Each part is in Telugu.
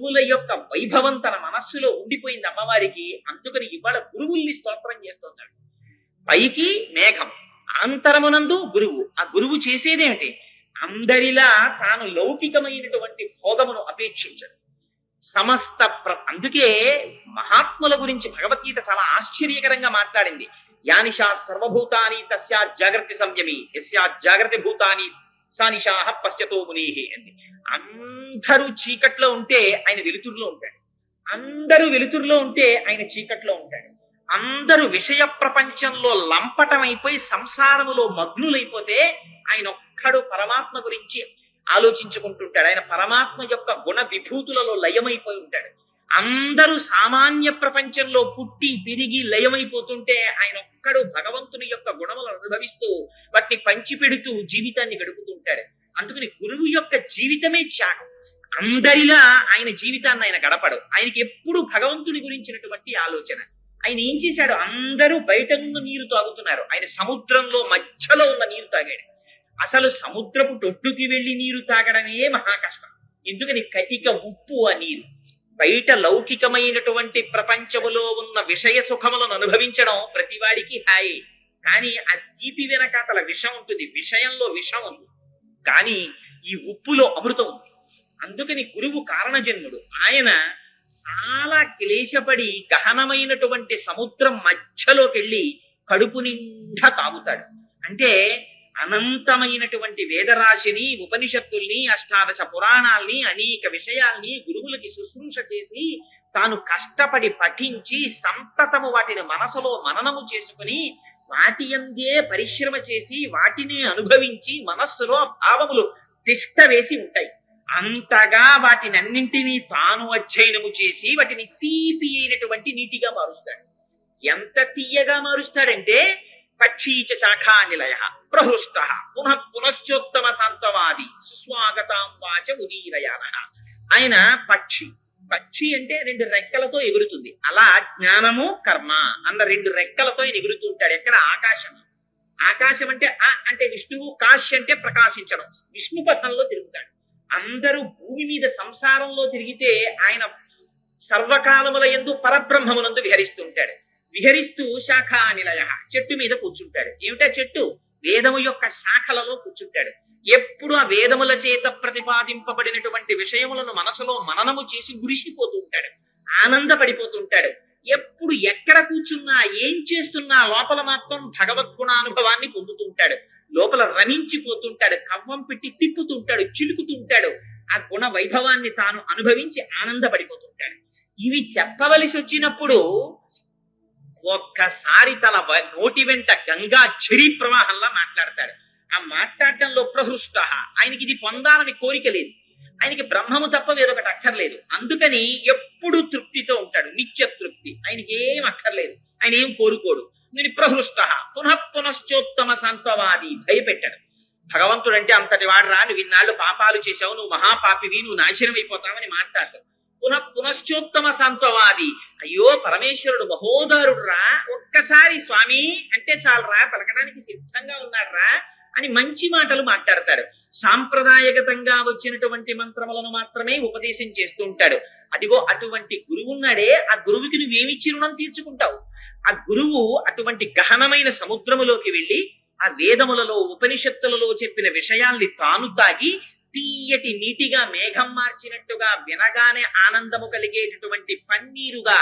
గురువుల యొక్క వైభవం తన మనస్సులో ఉండిపోయింది అమ్మవారికి. అందుకని ఇవాళ గురువుల్ని స్తోత్రం చేస్తున్నాడు. పైకి మేఘం అంతరమునందు గురువు. ఆ గురువు చేసేదేమిటి అందరిలా తాను లౌకికమైనటువంటి భోగమును అపేక్షించడు. సమస్త ప్ర అందుకే మహాత్ముల గురించి భగవద్గీత చాలా ఆశ్చర్యకరంగా మాట్లాడింది. యానిషా సర్వభూతాని తస్యా జాగ్రత్త సంయమి యస్యా జాగ్రత్త భూతాని సానిషాహ పశ్చతో మునీహి అంది. అందరూ చీకట్లో ఉంటే ఆయన వెలుతురులో ఉంటాడు. అందరూ వెలుతురులో ఉంటే ఆయన చీకట్లో ఉంటాడు. అందరూ విషయ ప్రపంచంలో లంపటమైపోయి సంసారములో మగ్నులైపోతే ఆయన ఒక్కడు పరమాత్మ గురించి ఆలోచించుకుంటుంటాడు. ఆయన పరమాత్మ యొక్క గుణ విభూతులలో లయమైపోయి ఉంటాడు. అందరూ సామాన్య ప్రపంచంలో పుట్టి పెరిగి లయమైపోతుంటే ఆయన ఒక్కడు భగవంతుని యొక్క గుణములను అనుభవిస్తూ వాటిని పంచిపెడుతూ జీవితాన్ని గడుపుతుంటాడు. అందుకని గురువు యొక్క జీవితమే త్యాగం. అందరిలా ఆయన జీవితాన్ని ఆయన గడపడు. ఆయనకి ఎప్పుడు భగవంతుని గురించినటువంటి ఆలోచన. ఆయన ఏం చేశాడు? అందరూ బయట ఉన్న నీరు తాగుతున్నారు. ఆయన సముద్రంలో మధ్యలో ఉన్న నీరు తాగాడు. అసలు సముద్రపు టొట్టుకి వెళ్ళి నీరు తాగడమే మహా కష్టం. ఎందుకని కటిక ఉప్పు ఆ నీరు? బయట లౌకికమైనటువంటి ప్రపంచములో ఉన్న విషయ సుఖములను అనుభవించడం ప్రతివాడికి హాయి. కానీ ఆ తీపి వెనకాతల విషం ఉంటుంది. విషయంలో విషం ఉంది. కానీ ఈ ఉప్పులో అమృతం ఉంది. అందుకని గురువు కారణజన్ముడు. ఆయన చాలా క్లేశపడి గహనమైనటువంటి సముద్రం మధ్యలోకి వెళ్ళి కడుపు నిండా తాగుతాడు. అంటే అనంతమైనటువంటి వేదరాశిని ఉపనిషత్తుల్ని అష్టాదశ పురాణాల్ని అనేక విషయాల్ని గురువులకి శుశ్రూష చేసి తాను కష్టపడి పఠించి సంతతము వాటిని మనసులో మననము చేసుకుని వాటి అందే పరిశ్రమ చేసి వాటిని అనుభవించి మనస్సులో భావములు తిష్ట వేసి ఉంటాయి. అంతగా వాటిని అన్నింటినీ తాను అధ్యయనము చేసి వాటిని తీపి అయినటువంటి నీటిగా మారుస్తాడు. ఎంత తీయగా మారుస్తాడంటే పక్షీచ శాఖా నిలయ ప్రహృష్ట పునః పునశ్చోత్తమ సంతవాది సుస్వాగతాం వాచ ఉదీరయాన ఆయన పక్షి పక్షి అంటే రెండు రెక్కలతో ఎగురుతుంది. అలా జ్ఞానము కర్మ అన్న రెండు రెక్కలతో ఆయన ఎగురుతుంటాడు. ఎక్కడ? ఆకాశం. ఆకాశం అంటే ఆ అంటే విష్ణువు కాశి అంటే ప్రకాశించడం. విష్ణు పథంలో తిరుగుతాడు. అందరూ భూమి మీద సంసారంలో తిరిగితే ఆయన సర్వకాలముల ఎందు పరబ్రహ్మమునందు విహరిస్తుంటాడు. విహరిస్తూ శాఖ నిలయ చెట్టు మీద కూర్చుంటాడు. ఏమిటా చెట్టు? వేదము యొక్క శాఖలలో కూర్చుంటాడు. ఎప్పుడు ఆ వేదముల చేత ప్రతిపాదింపబడినటువంటి విషయములను మనసులో మననము చేసి గురిసిపోతూ ఉంటాడు. ఆనందపడిపోతుంటాడు. ఎప్పుడు ఎక్కడ కూర్చున్నా ఏం చేస్తున్నా లోపల మాత్రం భగవద్గుణానుభవాన్ని పొందుతుంటాడు లోపల రమించిపోతుంటాడు. కవ్వం పెట్టి తిప్పుతుంటాడు. చిలుకుతుంటాడు. ఆ గుణ వైభవాన్ని తాను అనుభవించి ఆనందపడిపోతుంటాడు. ఇవి చెప్పవలసి వచ్చినప్పుడు ఒక్కసారి తన నోటి వెంట గంగా చిరి ప్రవాహంలా మాట్లాడతాడు. ఆ మాట్లాడటంలో ప్రహృష్ట ఆయనకి ఇది పొందాలని కోరిక లేదు. ఆయనకి బ్రహ్మము తప్ప వేరొకటి అక్కర్లేదు. అందుకని ఎప్పుడు తృప్తితో ఉంటాడు. నిత్య తృప్తి. ఆయనకి ఏం అక్కర్లేదు. ఆయన ఏం కోరుకోడు. నేను ప్రహృష్ట పునః పునశ్చోత్తమ సంతవాది భయపెట్టాడు. భగవంతుడు అంటే అంతటి వాడు నువ్వు ఇన్నాళ్ళు పాపాలు చేశావు నువ్వు మహాపాపివి నువ్వు నాశనం అయిపోతావని మాట్లాడతావు పునః పునశ్చోత్తమ సంతవాది అయ్యో పరమేశ్వరుడు మహోదారుడు రా ఒక్కసారి స్వామి అంటే చాలరా పలకడానికి సిద్ధంగా ఉన్నాడురా అని మంచి మాటలు మాట్లాడతాడు. సాంప్రదాయగతంగా వచ్చినటువంటి మంత్రములను మాత్రమే ఉపదేశం చేస్తూ ఉంటాడు. అదిగో అటువంటి గురువున్నాడే. ఆ గురువుకి నువ్వేమిచ్చి రుణం తీర్చుకుంటావు? ఆ గురువు అటువంటి గహనమైన సముద్రములోకి వెళ్ళి ఆ వేదములలో ఉపనిషత్తులలో చెప్పిన విషయాల్ని తాను తాగి తీయటి నీటిగా మేఘం మార్చినట్టుగా వినగానే ఆనందము కలిగేటటువంటి పన్నీరుగా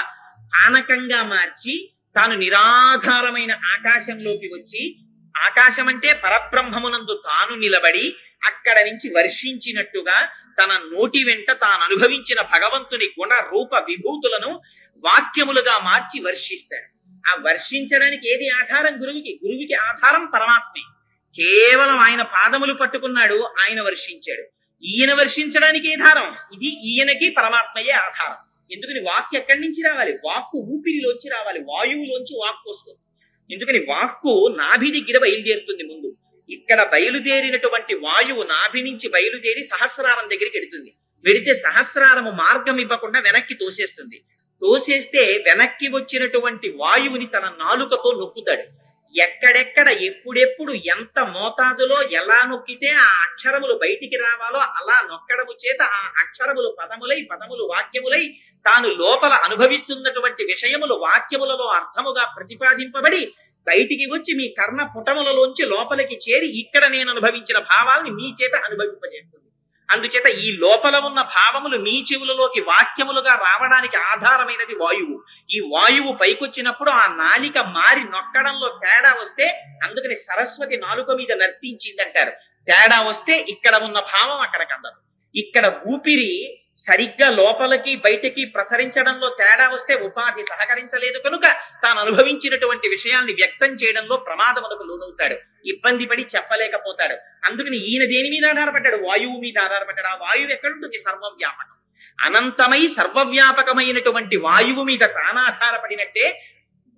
పానకంగా మార్చి తాను నిరాధారమైన ఆకాశంలోకి వచ్చి ఆకాశం అంటే పరబ్రహ్మమునందు తాను నిలబడి అక్కడ నుంచి వర్షించినట్టుగా తన నోటి వెంట తాను అనుభవించిన భగవంతుని గుణ రూప విభూతులను వాక్యములుగా మార్చి వర్షిస్తాడు. ఆ వర్షించడానికి ఏది ఆధారం గురువుకి? గురువుకి ఆధారం పరమాత్మే. కేవలం ఆయన పాదములు పట్టుకున్నాడు ఆయన వర్షించాడు. ఈయన వర్షించడానికి ఆధారం ఇది ఈయనకి పరమాత్మయే ఆధారం. ఎందుకని వాక్కు ఎక్కడి నుంచి రావాలి? వాక్కు ఊపిరిలోంచి రావాలి. వాయువులోంచి వాక్కు వస్తుంది. ఎందుకని వాక్కు నాభి దగ్గర బయలుదేరుతుంది ముందు. ఇక్కడ బయలుదేరినటువంటి వాయువు నాభి నుంచి బయలుదేరి సహస్రారం దగ్గరికి వెడుతుంది వెడితే సహస్రారము మార్గం ఇవ్వకుండా వెనక్కి తోసేస్తుంది. తోసేస్తే వెనక్కి వచ్చినటువంటి వాయువుని తన నాలుకతో నొక్కుతాడు. ఎక్కడెక్కడ ఎప్పుడెప్పుడు ఎంత మోతాదులో ఎలా నొక్కితే ఆ అక్షరములు బయటికి రావాలో అలా నొక్కడము చేత ఆ అక్షరములు పదములై పదములు వాక్యములై తాను లోపల అనుభవిస్తున్నటువంటి విషయములు వాక్యములలో అర్థముగా ప్రతిపాదింపబడి బయటికి వచ్చి మీ కర్ణ పుటములలోంచి లోపలికి చేరి ఇక్కడ నేను అనుభవించిన భావాల్ని మీ చేత అనుభవింపజేస్తుంది. అందుచేత ఈ లోపల ఉన్న భావములు మీ చెవులలోకి వాక్యములుగా రావడానికి ఆధారమైనది వాయువు. ఈ వాయువు పైకొచ్చినప్పుడు ఆ నాలిక మారి నొక్కడంలో తేడా వస్తే అందుకని సరస్వతి నాలుక మీద నర్తించిందంటారు. తేడా వస్తే ఇక్కడ ఉన్న భావం అక్కడికి అందదు. ఇక్కడ ఊపిరి సరిగ్గా లోపలికి బయటికి ప్రసరించడంలో తేడా వస్తే ఉపాధి సహకరించలేదు కనుక తాను అనుభవించినటువంటి విషయాల్ని వ్యక్తం చేయడంలో ప్రమాదములకు లోనవుతాడు. ఇబ్బంది పడి చెప్పలేకపోతాడు. అందుకని ఈయన దేని మీద ఆధారపడ్డాడు? వాయువు మీద ఆధారపడ్డాడు. ఆ వాయువు ఎక్కడుంటుంది సర్వవ్యాపకం. అనంతమై సర్వవ్యాపకమైనటువంటి వాయువు మీద తాను ఆధారపడినట్టే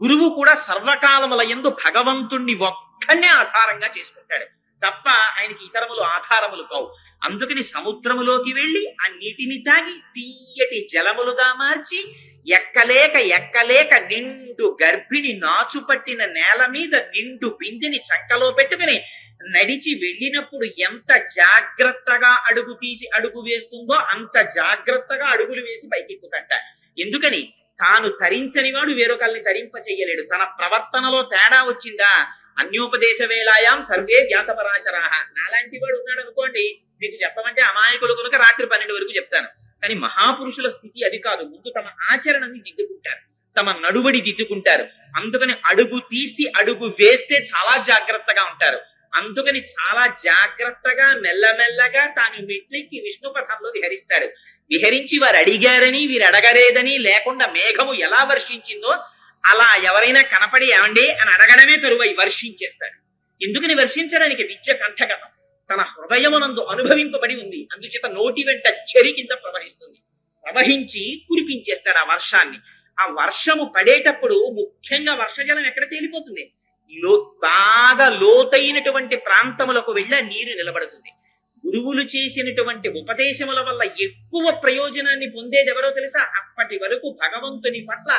గురువు కూడా సర్వకాలముల ఎందు భగవంతుణ్ణి ఒక్కనే ఆధారంగా చేసుకుంటాడు. తప్ప ఆయనకి ఇతరములు ఆధారములు కావు. అందుకని సముద్రములోకి వెళ్ళి ఆ నీటిని తాగి తీయటి జలములుగా మార్చి ఎక్కలేక ఎక్కలేక నిండు గర్భిణి నాచు పట్టిన నేల మీద నిండు పిండిని చంకలో పెట్టుకుని నడిచి వెళ్ళినప్పుడు ఎంత జాగ్రత్తగా అడుగు తీసి అడుగు వేస్తుందో అంత జాగ్రత్తగా అడుగులు వేసి పైకెక్కుతంట. ఎందుకని? తాను తరించని వాడు వేరొకరిని తరింప చెయ్యలేడు తన ప్రవర్తనలో తేడా వచ్చిందా? అన్యోపదేశ వేళాయాం సర్వే వ్యాసపరాశరాహ. నాలాంటి వాడు ఉన్నాడు అనుకోండి మీకు చెప్పమంటే అమాయకులు కనుక రాత్రి పన్నెండు వరకు చెప్తాను. కానీ మహాపురుషుల స్థితి అది కాదు. ముందు తమ ఆచరణని దిద్దుకుంటారు. తమ నడువడి దిద్దుకుంటారు. అందుకని అడుగు తీసి అడుగు వేస్తే చాలా జాగ్రత్తగా ఉంటారు. అందుకని చాలా జాగ్రత్తగా మెల్లమెల్లగా తాను మెట్లెక్కి విష్ణు పథంలో విహరిస్తాడు. విహరించి వారు అడిగారని వీరు అడగలేదని లేకుండా మేఘము ఎలా వర్షించిందో అలా ఎవరైనా కనపడి ఏమండి అని అడగడమే తరువై వర్షించేస్తాడు. ఎందుకని వర్షించడానికి విద్య కంఠగతం? తన హృదయమునందు అనుభవింపబడి ఉంది. అందుచేత నోటి వెంట చెరి కింద ప్రవహిస్తుంది. ప్రవహించి కురిపించేస్తాడు ఆ వర్షాన్ని. ఆ వర్షము పడేటప్పుడు ముఖ్యంగా వర్షజలం ఎక్కడ తేలిపోతుంది? లో బాగా లోతైనటువంటి ప్రాంతములకు వెళ్ళి నీరు నిలబడుతుంది. గురువులు చేసినటువంటి ఉపదేశముల వల్ల ఎక్కువ ప్రయోజనాన్ని పొందేది ఎవరో తెలుసా? అప్పటి వరకు భగవంతుని పట్ల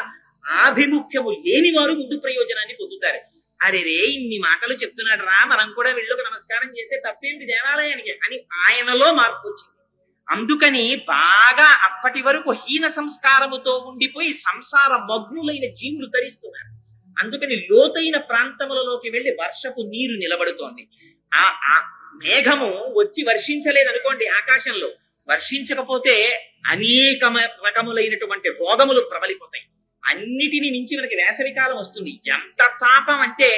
ఆభిముఖ్యము లేని వారు ముందు ప్రయోజనాన్ని పొందుతారు. అరే రే ఇన్ని మాటలు చెప్తున్నాడు రా మనం కూడా వీళ్ళకు నమస్కారం చేస్తే తప్పేమిటి దేవాలయానికి? అని ఆయనలో మార్పు వచ్చింది. అందుకని బాగా అప్పటి వరకు హీన సంస్కారముతో ఉండిపోయి సంసార మగ్నులైన జీవులు ధరిస్తున్నారు. అందుకని లోతైన ప్రాంతములలోకి వెళ్ళి వర్షపు నీరు నిలబడుతోంది. ఆ ఆ మేఘము వచ్చి వర్షించలేదు అనుకోండి ఆకాశంలో. వర్షించకపోతే అనేక రకములైనటువంటి రోగములు ప్రబలిపోతాయి. అన్నిటిని మించి మనకి వేసవికాలం వస్తుంది. ఎంత తాపం అంటే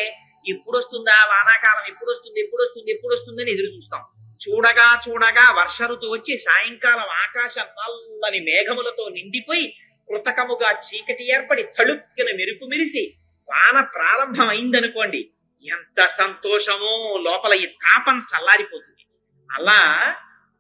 ఎప్పుడు వస్తుందా వానాకాలం ఎప్పుడు వస్తుంది ఎప్పుడు వస్తుంది ఎప్పుడు వస్తుందని అని ఎదురు చూస్తాం. చూడగా చూడగా వర్ష ఋతువు వచ్చి సాయంకాలం ఆకాశం నల్లని మేఘములతో నిండిపోయి కృతకముగా చీకటి ఏర్పడి తళుక్కిన మెరుపు మెరిసి వాన ప్రారంభం అయిందనుకోండి ఎంత సంతోషమో లోపల ఈ తాపం చల్లారిపోతుంది. అలా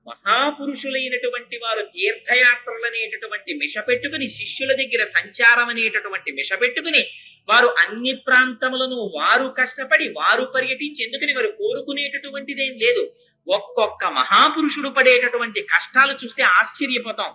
మహాపురుషులైనటువంటి వారు తీర్థయాత్రలు అనేటటువంటి మిష పెట్టుకుని శిష్యుల దగ్గర సంచారం అనేటటువంటి మిష పెట్టుకుని వారు అన్ని ప్రాంతములను వారు కష్టపడి వారు పర్యటించి ఎందుకని వారు కోరుకునేటటువంటిదేం లేదు. ఒక్కొక్క మహాపురుషుడు పడేటటువంటి కష్టాలు చూస్తే ఆశ్చర్యపోతాం.